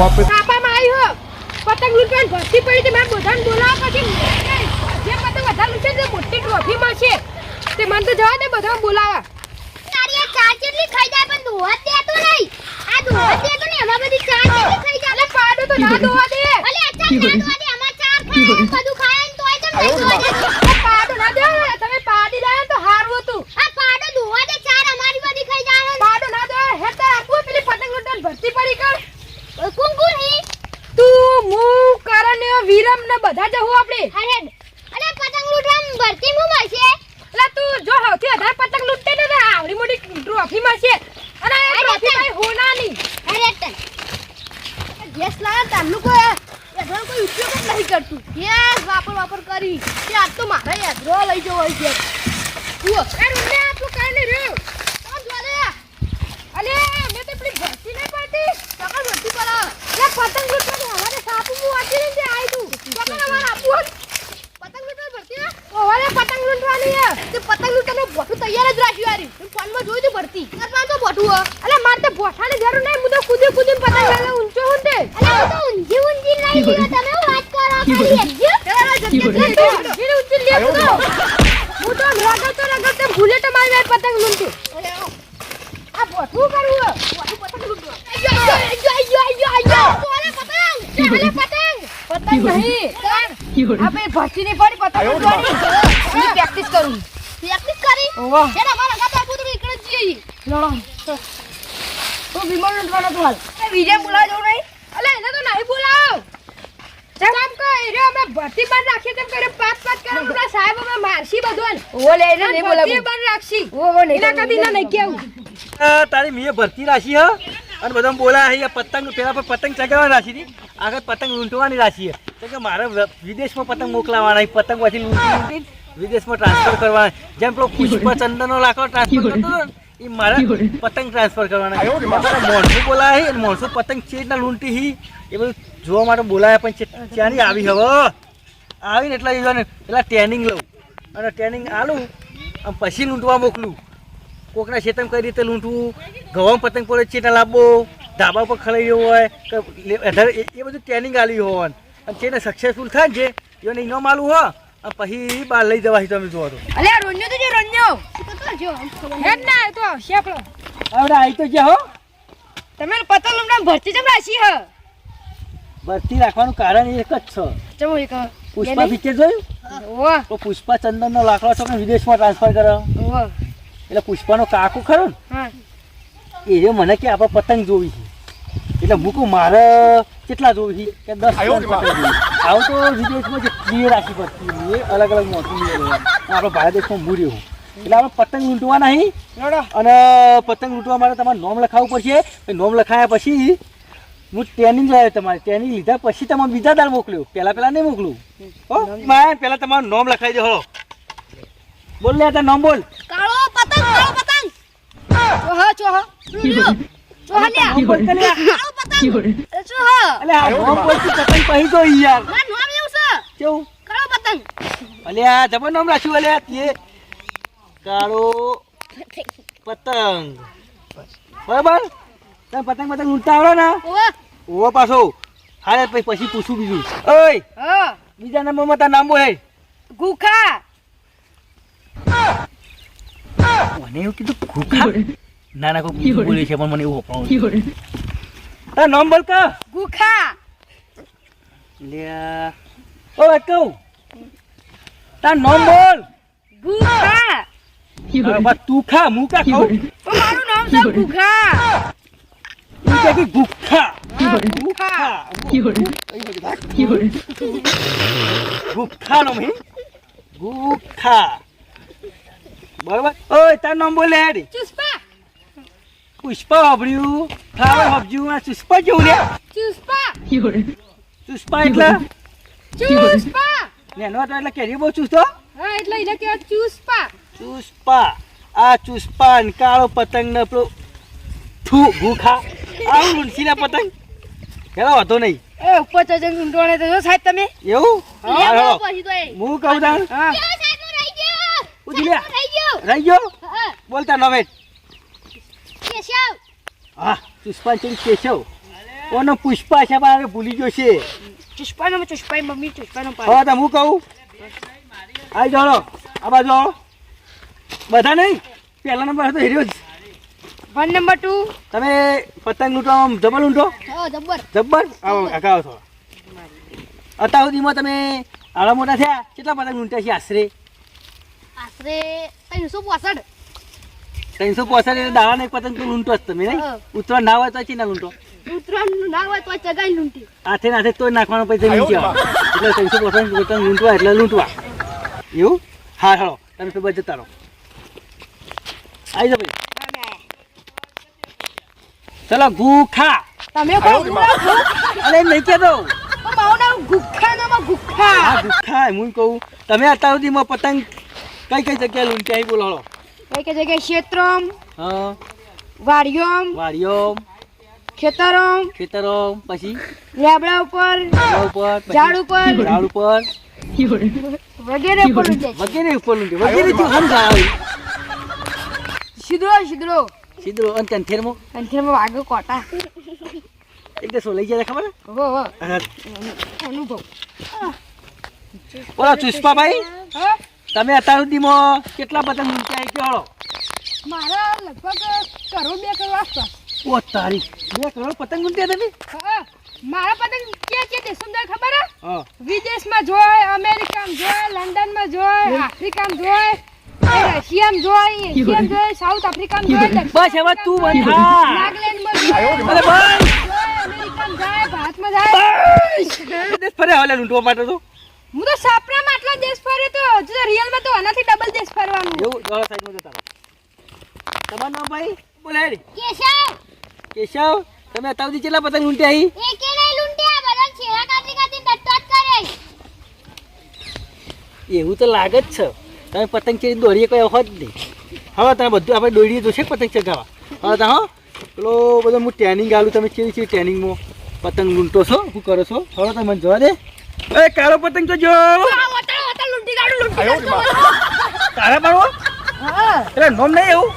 Copy છાપામાં આવ્યો પતંગ લૂંટવાની ભરતી પડી તે મારે બધાને બોલાવવા પછી જે પતંગ વધારે લૂંટે તે મોટી ટ્રોફી મળશે તે મને તો જવા દે બધા બોલાવા. તારી આ ચાર જેટલી ખાઈ જાય પણ દોહા જ દેતો નહીં. આ દોહા જ દેતો નહીં એમાં બધી ચાર જેટલી ખાઈ જાય. અલે પાડો તો ના દોવા દે. અલે અચ્છા ના દોહા દે અમાર ચાર ખાય બધું ખાય ને તોય કેમ નહીં દોહા દે અલે પાડો ના દે તમે પાડી રહ્યા તો હારવું હતું આ પાડો દોહા દે ચાર અમારી બધી ખાઈ જાય પાડો ના દે હેતા આપું પેલી પતંગ લૂંટવાની ભરતી પડી કર કોણ કોણ હી તું હું કરણ ને વિરમ ને બધા જવું આપણે અરે અરે પતંગ લૂંટવા ભરતી માં મળશે એટલે તું જો સૌથી વધારે પતંગ લૂંટે ને તો આવડી મોટી ટ્રોફી મળશે અને એ અરે ટ્રોફી તને- કઈ હોનાની અરે તન ગેસ લાયા તારનું કોઈ એધરો કોઈ ઉપયોગ જ નહીં કરતું. ગેસ વાપર વાપર કરી. કે આજ તો મારે એધરો લઈ જવો હોય ગેસ જુઓ. અરે આટલું કાંઈ નહીં રહ્યું. તમે જો દે અલે મેં તો પેલી ભરતી નહીં પડતી. સકલ ભરતી પર એટલે પતંગ લૂંટવાની હવારે સાપુ હું વાંચી આવી તું. સકલ અમારે આપવું હોત. પતંગ ભરતી? ઓવારે પતંગ લૂંટવાની હે તે પતંગ લૂંટવાનું બોઠું તૈયાર જ રાખ્યું યારી ફોનમાં જોયું તું ભરતી. તાર તો બોઠું અલે મારે તો બોઠાની જરૂર પ્રેક્ટિસ કરું પ્રેક્ટિસ કરી લડો તો વિમાન લૂંટવાનો તો હાલ. એ વિજય જવું નહીં અલે એને તો નહીં બોલાવ જેમ કે એરે અમે ભરતી બંધ રાખીએ તેમ કરે પાંચ પાંચ કરે બધા સાહેબ અમે મારશી બધું ઓ લે એને નહીં બોલાવ ભરતી બંધ રાખશી. ઓ ઓ નહીં એના કદી ના નહીં કેવું. તારી મીએ ભરતી રાશી હ? અને બધા બોલા હે પતંગ પેલા પર પતંગ ચગાવવાની રાશી હતી. આગળ પતંગ લૂંટવાની રાશી હે તો કે મારે વિદેશમાં પતંગ મોકલાવાના પતંગ પછી લૂંટી વિદેશમાં ટ્રાન્સફર કરવાના જેમ પેલો પુષ્પ ચંદનનો લાકડો ટ્રાન્સફર કરતો ને, એ મારે પતંગ ટ્રાન્સફર કરવાના છે. અમારે મોણસું બોલાય અને મોણસું પતંગ છે રીતના લૂંટી હી. એ બધું જોવા માટે બોલાયા પણ છે- ત્યાંની આવી હવે? આવીને એટલે જોને પેલા ટ્રેનિંગ લઉં. અને ટ્રેનિંગ આલું આમ પછી લૂંટવા મોકલું. કોકના ખેતમ કઈ રીતે લૂંટવું? ગવામાં પતંગ પડે ચેટા લાવવો ધાબા પર ખલાઈ જવું હોય કે એ બધું ટ્રેનિંગ આલી હોવાનું. અને જેને સક્સેસફુલ થાય ને જે એને ઇનામ આલું હો. અને પછી બહાર લઈ જવા તમે જોવો તો. અલે રોન્યો તો જે રોન્યો. હે ના તો આપણો હવે આવી તો જે હો. તમે પતંગ લૂંટવા ભરતી જેમ રાશી હ? ભરતી રાખવાનું કારણ એક જ છે. ચમો એક પુષ્પા પિક્ચર જોયું? ઓ તો પુષ્પા ચંદનનો લાકડો છો કે વિદેશમાં ટ્રાન્સફર કરો ઓ એટલે પુષ્પાનો કાકો ખરો ને? એ મને કે આપણે પતંગ જોવી છે. એટલે મૂકું મારે કેટલા જોવી છે? કે દસ પતંગ જોવી આવું તો વિદેશમાં જેટલી રાખી પડતી એ અલગ અલગ મોટી આપણે ભારત દેશમાં મૂ એટલે આપણે પતંગ લૂંટવા નહીં અને પતંગ લૂંટવા માટે તમારે નોમ લખાવવું પડશે. નોમ લખાયા પછી હું ટ્રેનિંગ લાવ્યો તમારે. ટ્રેનિંગ લીધા પછી તમારે બીજા દાળ મોકલ્યો. પહેલાં પહેલા નહીં મોકલું. હો? માયા પહેલા તમારું નોમ લખાઈ દો હો. બોલ લે તાર નામ બોલ. કાળો પતંગ કાળો પતંગ. ચોહ ચોહો. ચોહ લ્યા. બોલ કે લે. કાળો પતંગ. ચોહ. અલે આ નોમ બોલથી પતંગ પછી તો યાર. ના નામ એવું છે? કેવું? કાળો પતંગ. અલે આ જબર નામ રાખ્યું અલે તે. કાળો પતંગ. બરાબર? તમે પતંગ પતંગ ઉડતા આવડો ને ઓવો પાછો. હારે પછી પછી પૂછું બીજું. ઓય હા. બીજા નંબરમાં તાર નામ બોલે ગુખા. મને એવું કીધું ગુખા? ના ના કોઈ બોલે છે પણ મને એવું હોપણું તાર નામ બોલ કા. ગુખા. લ્યા. ઓ કહું. તાર નામ બોલ. ગુખા. બા તું ખા મુકા ખાઉં? મારું નામ છે ગુખા. તું કે 국화. ગુખા 기울. 국화 놈이? 국화. ગુખા બરાબર ઓય તાર નામ બોલે હેડી ચુસ્પા પુષ્પા વાપર્યું ફ્લાવર વાપર્યું આ પુષ્પા જેવું લે ચુસ્પા પુષ્પા એટલે ચુસ્પા નેનો હતો એટલે કેરી બહુ ચૂસતો હા એટલે એને કહેવાય ચુસ્પા ચુસ્પા આ ચુસ્પા ને કાળો પતંગ ને પેલો થુ ગુખા આવું લૂંસીના પતંગ? હેલો વાંધો નહીં. એ ઉપર ચજન ઊંડોણે તો જો સાહેબ તમે. એવું? હા, હેલો. પછી તો એ. હું કહું તાણ હા. સાહેબ નો રહી ગયો. પૂછી રહી ગયો. રહી ગયો? હા. બોલતા નવેટ કેશવ. હા પુષ્પા ચેરી કેશવ. ઓનો પુષ્પા છે મારે ભૂલી ગયો છે. ચુસ્પાનો ચુસ્પાઈ મમ્મી ચુસ્પાનો હા તમે હું કહું? આવી જાઓ આ બાજુ બધા નહીં? પહેલા નંબર હતો હીરો જ. વન નંબર ટુ તમે પતંગ લૂંટો આમ જબર લૂંટો? હા જબર. જબ્બર આવો કાકા આવો અત્યાર સુધીમાં તમે આવા મોટા થયા? કેટલા પતંગ લૂંટ્યા છે આશરે? આશરે ત્રણસો પોસઠ. ત્રણસો પોસઠ એટલે દાવાના એક પતંગ તો લૂંટો જ તમે નહીં? હા. ના હોય તો ચી ના લૂંટો? ઉત્તરાયણ ના હોય તો ચગાઈ લૂંટી. હાથે નાથે તો નાખવાનો પૈસા લૂંટ્યા એટલે ત્રણસો પોસઠ પતંગ લૂંટવા એટલે લૂંટવા. એવું? હા હાલો. તમે જતા રહો. આવી જાઓ ભાઈ. ચલો ગુખા તમે કહો અરે નહીં કહેતો. તમે અત્યાર સુધીમાં પતંગ કઈ કઈ જગ્યાએ લૂંટ્યા બોલો કઈ કઈ જગ્યાએ? ક્ષેત્રમ હા. વાડિયોમ વાડીઓ ખેતરમ ખેતરો પછી? લેબડા ઉપર ઉપર ઝાડ ઉપર. ઝાડ ઉપર. વગેરે ઉપર. વગેરે ઉપર વગેરે જો સમજાવે? છિદ્રો છિદ્રો સીધો અને કંઠેરમાં અંથેરમાં વાગ્યો કોટા. એક તો લઈ જાય ખબર? હો હો. હા. અનુભવ. ઓલા ચુસ્પાભાઈ હા? તમે અત્યાર સુધીમાં કેટલા પતંગ લૂંટ્યા એ હળો મારા લગભગ કરો બે કરો આસપાસ. ઓ તારી બે કરો પતંગ લૂંટ્યા તમે? હા મારા પતંગ ક્યાં ક્યાં દેશમાં જાય ખબર હે? વિદેશમાં જોય અમેરિકામાં જોય લંડનમાં જોય આફ્રિકામાં જોય. રશિયામાં જોઈ સીએમ જોય સાઉથ આફ્રિકા જોઈ બસ હવે તું બંધ. થા. નાગાલેન્ડમાં જોય અરે બંધ જોય, જાય ભારતમાં જાય દેશ ફરે હવે લૂંટવા માટે તો. હું તો સાપરામાં આટલો દેશ ફર્યો તો. હજુ તો રિયલમાં તો આનાથી ડબલ દેશ ફરવાનું. એવું ચાલો સાઈડમાં જતા તમારું નામ ભાઈ? બોલે કેશવ. કેશવ તમે અત્યાર કેટલા પતંગ લૂંટ્યા અહીં એકે નહીં લૂંટ્યા બધા છેડા કાઢી કાઢી ડટ્ટો કરે એવું તો લાગે જ છે. તમે પતંગ છે દોરીએ કોઈ હોત જ નહીં. હવે તમે બધું આપણે દોરીએ જોશે પતંગ ચગાવવા? હવે તમે હો પેલો બધો હું ટ્રેનિંગ આલું તમે કેવી છે ટ્રેનિંગમાં પતંગ લૂંટો છો શું કરો છો? હવે તમે મને જોવા દે. એ કાળો પતંગ તો જો. તારા પાડવો એટલે નોમ નહીં એવું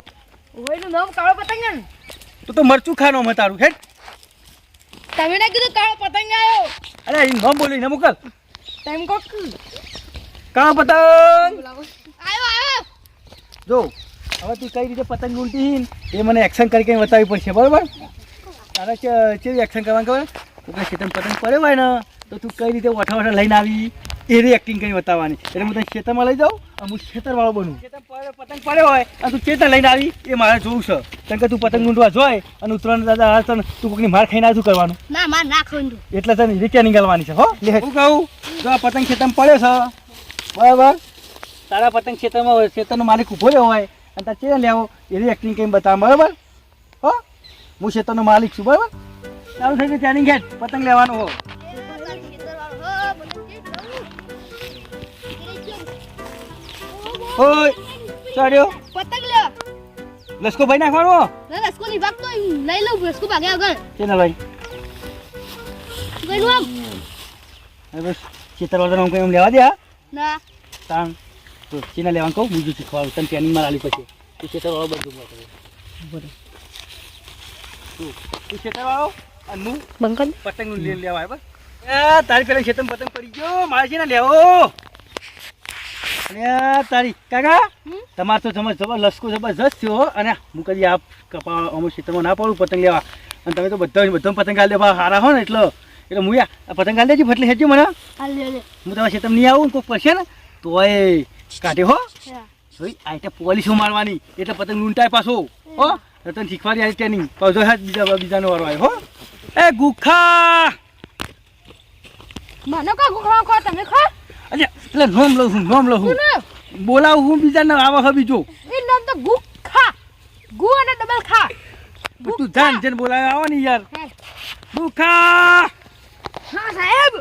ઓયનું નામ કાળો પતંગ ને તો તો મરચું ખાનો અમે તારું હેડ. તમે ના કીધું કાળો પતંગ આવ્યો અરે નોમ બોલી ને મોકલ તેમ કોક. કાળો પતંગ. જો હવે તું કઈ રીતે પતંગ હી એ મને એક્શન કરી કરીને બતાવવી પડશે બરાબર? તારે કે કેવી એક્શન કરવાનું ખબર? તું કઈ ખેતર પતંગ પડ્યો હોય ને તો તું કઈ રીતે ઓઠા વઠા લઈને આવી? એની એક્ટિંગ કરી બતાવવાની. એટલે હું તને ખેતરમાં લઈ જાઉં અને હું ખેતરવાળો બનું પતંગ પડ્યો હોય અને તું ખેતર લઈને આવી એ મારે જોવું છે. કારણ કે તું પતંગ ઊંડવા જોય અને ઉત્તરાયણ દાદા હાલ તને તું કોઈની માર ખાઈને આ શું કરવાનું? ના માર ના ખાઈ એટલે તને રીતે નીકળવાની છે હો હું કહું જો આ પતંગ ખેતરમાં પડ્યો છે. બરાબર? તારા પતંગ ખેતરમાં હોય ખેતરનો માલિક ઊભો રહ્યો હોય અને તારે ચેને લેવો? એની એક્ટિંગ કંઈ બતાવ? બરાબર? હો? હું ખેતરનો માલિક છું બરાબર? ચાલુ થઈ ગયું ત્યાંની ઘેટ પતંગ લેવાનો હો. ઓય ચડ્યો. પતંગ લે લસકો ભાઈ નાખવાનો? લસકો ના ભાગ તો લઈ લઉં ભાગે આગળ ચેને ભાઈ ગયું આમ હવે બસ લેવા દે હા? ના. તાણ. તો ચીના લેવાનું કહું? બીજું શીખવાડું તને ટ્રેનિંગમાં લાવી પછી. તું ખેતરવાળો બધું બરાબર. તું તું ખેતરવાળો અને હું બંકન પતંગનું લઈને લેવા બસ એ તારી પેલા ખેતર પતંગ પડી ગયો. મારે છે ને લેવો. તારી કાકા? તમારે તો જબર જબર લસકો જબરજસ્ત થયો અને હું કદી આ કપા અમુક ખેતરમાં ના પડું પતંગ લેવા. અને તમે તો બધા બધા પતંગ ગાલ દેવા હારા હો ને એટલે. એટલે હું આ પતંગ ગાલ દેજો ફટલી હેજો મને. હાલ હું તમારા ખેતરમાં નહીં આવું કોઈક કોઈ પડશે ને? તો એ કાઢે હો. જોઈ આ એટલે પોલીસો મારવાની એટલે પતંગ લૂંટાય પાછો. હો. તો તને શીખવાડી આવી ટ્રેનિંગ પાછો હાથ બીજા બીજાનો વારો આવ્યો હો. એ ગુખા! મને કા ગુખા ખો તમે ખો? અલે એટલે નોમ લઉં છું નોમ લઉં છું. બોલાવું હું બીજાને આવા હવે બીજો. એ નામ તો ગુખા. ગુ અને ડબલ ખા. તું જાન જેને બોલાવે આવો ને યાર. ગુખા! હા સાહેબ.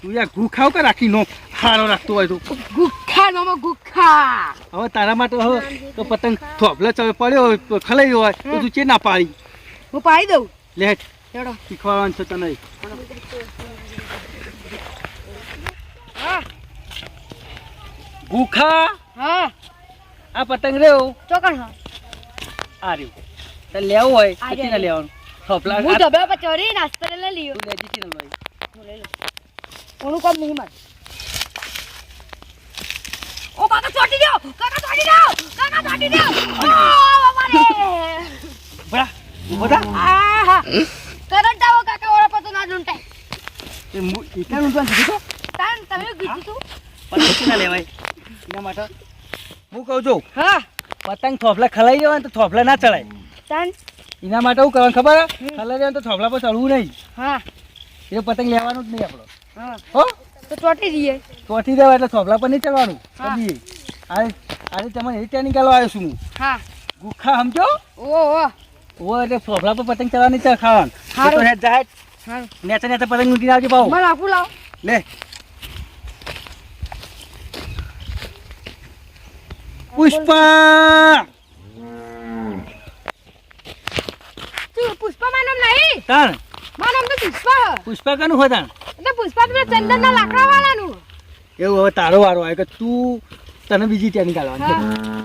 તું યાર ગુખાવ કે રાખી નો. હારો રાખતો હોય તો. ગુખા નો ગુખા હવે તારા માટે હવે તો પતંગ થોભલે ચડે પડ્યો હોય તો ખલાઈ હોય તો તું ચે ના પાડી? હું પાઈ દઉં. લે ચડો. શીખવાડવાનું છે તને. ગુખા હા. આ પતંગ રહ્યો ચોકણ હા. આ રહ્યું. તારે લેવું હોય પછી ના લેવાનું. થોપલા હું ડબ્બા પર ચડી નાસ્તો લઈ લીયો. તું લેજી છી ને ભાઈ. હું લઈ લઉં. કોનું કામ નહીં મારે ઓ કાકા ચોટી દો! કાકા ચોટી દો! કાકા ચોટી દો! ઓ મારે ઊભો થા. આહા. કરંટ આવો કાકા ઓળા પતો ના લૂંટાય એ મુ- ઇતા નું જાન તો? તાન તમે કીધું તું? પતંગ કેટલા લેવાય? એના માટે. હું કહું છું હા. પતંગ થોફલા ખલાઈ દેવાય ને તો થોફલા ના ચડાય. તાન. એના માટે હું કરવાનું ખબર. ખલાઈ દેવાય તો થોફલા પર ચડવું નહીં. હા. એ પતંગ લેવાનું જ નહીં આપણો. હા. તો ચોટી જઈએ. ચોટી દેવા એટલે થોભલા પર નહીં ચડવાનું. કદી આજે આજે તમને એ ટ્રેનિંગ કરવા આવ્યો છું હું. હા. ગુખા સમજો? ઓહો ઓ. એટલે થોભલા પર પતંગ ચડવાની ચાલ ખાવાનું હારું. હે જાય. નેચે નેચે પતંગ ઉડીને આવજો પાછું મને આપું લાવ. લે. પુષ્પા! તું પુષ્પા માનમ નહીં? તાણ? માનમ તો પુષ્પા. પુષ્પા કનું હોય તાણ? એટલે પુષ્પા ચંદન ના લાકડા વાળાનું એવું હવે તારો વારો આવે કે તું તને બીજી ત્યાં કાઢવાની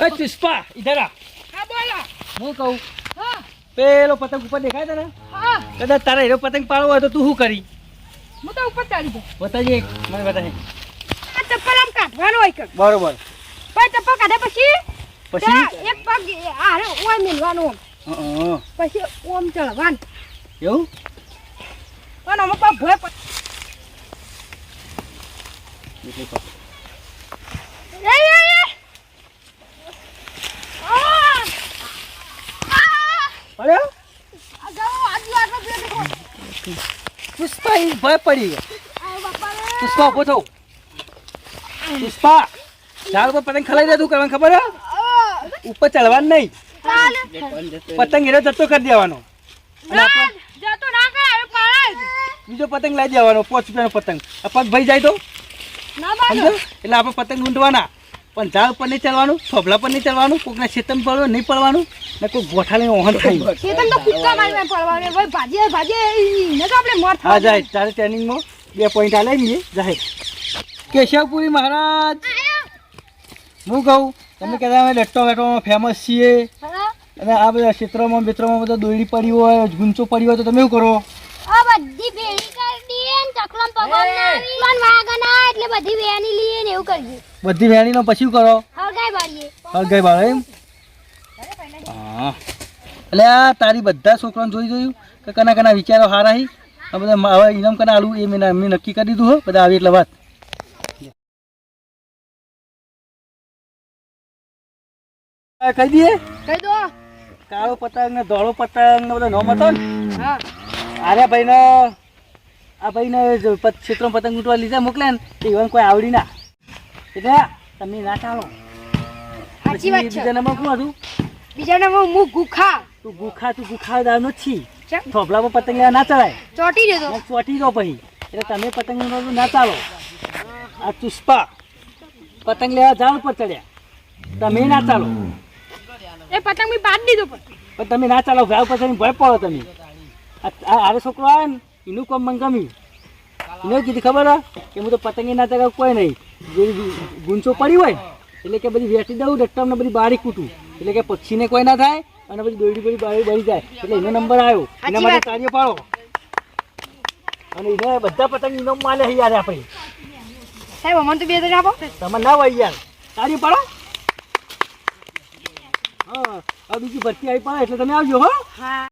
એ પુષ્પા ઇધર આ. હા બોલો. હું કહું? હા. પેલો પતંગ ઉપર દેખાય તને? હા. કદાચ તારા હીરો પતંગ પાડવો હોય તો તું શું કરી? હું તો ઉપર ચડી જાઉં. બતાજે મને બતાજે. આ ચપ્પલ આમ કાઢવાનો હોય કે? બરોબર. પછી ચપ્પલ કાઢે પછી પછી? એક પગ આરે ઓય મેલવાનો ઓમ હં, હં. પછી ઓમ ચડવાનું એવું અને અમુક ભોય એ, એ, એ. પુષ્પા ઈ ભય પડી ગયો. પુષ્પા ઊભો થો પુષ્પા ઝાડ પર પતંગ ખલાઈ દે તું કરવાનું ખબર હે ઉપર ચડવાનું નહીં. પતંગ હીરો જતો કરી દેવાનો. બીજો પતંગ લઈ દેવાનો પાંચ રૂપિયાનો પતંગ. આ પગ ભાઈ જાય તો? એટલે આપણે પતંગ ઊંડવાના પણ ઝાડ પર નહીં ચડવાનું થોભલા પર નહીં ચડવાનું કોકના ખેતર પડવાનું નહીં પડવાનું ને કોઈ ગોઠાલીને ઓહન થાય. તો મારીને પડવાનું. ભાઈ ભાજી ભાજીએ, ઈને તો આપણે મોર હા જાય. તારે ટ્રેનિંગમાં બે પોઈન્ટ આલે ને જાય. કેશવપુરી મહારાજ. હું કહું તમે કહેતા અમે લટ્ટો વેટવામાં ફેમસ છીએ? અને આ બધા ક્ષેત્રોમાં મિત્રોમાં બધા દોયડી પડી હોય ગુંચો પડી હોય તો તમે શું કરો? આ બધી ભેળી કરી દઈએ ને ચકલમ પગમ નાવી પણ વાગન આ એટલે બધી વેણી લઈએ ને એવું કરીએ. બધી વેણીનો પછી શું કરો? હળગાઈ બાળીએ. હળગાઈ બાળો એમ? હા. એટલે આ તારી બધા છોકરાને જોઈ જોયું કે કના કના વિચારો હારા હી? આ બધા મા- હવે ઇનામ કના આલું એ મેં મેં નક્કી કરી દીધું હો. બધા આવી એટલે વાત. કહી દઈએ. કહી દો. કાળો પતંગ ને ધોળો પતંગ ને બધો નોમ હતો ને? હા. ભાઈ નો આ ભાઈને ને ક્ષેત્રો પતંગ ઉઠવા લીધા મોકલ્યા ને એવા ઈવન કોઈ આવડી ના. એટલે તમે ના ચાલો બીજા નંબર શું હતું? બીજા નંબર હું ગુખા. તું ગુખા તું ગુખા દાવનો જ છી. થોભલા પર પતંગ લેવા ના ચડાય. ચોટી જતો ચોટી જો પછી એટલે તમે પતંગ ના ચાલો. આ ચુસ્પા. પતંગ લેવા ઝાડ પર ચડ્યા. તમે ના ચાલો. એ પતંગ બી પાડી દીધો પણ. પણ તમે ના ચાલો ભાવ પછી ભય પડો તમે. આરે છોકરો આવે ને એનું કોમ મને ગમ્યું. એને કીધું ખબર હોય કે હું તો પતંગી ના ચગાવ કોઈ નહીં. જે ગુંચો પડી હોય એટલે કે બધી વેચી દઉં ડટ્ટમને બધી બારી કૂટું. એટલે કે પક્ષીને કોઈ ના થાય અને પછી દોડી બધી બારી બળી જાય. એટલે એનો નંબર આવ્યો. એના માટે કાર્ય પાડો. અને એને બધા પતંગ ઇનામ માલે યાર આપણે. સાહેબ અમને તો બે હજાર આપો. તમે ના હોય યાર. કાર્ય પાડો. હવે બીજી ભરતી આવી પડે એટલે તમે આવજો હો. હા.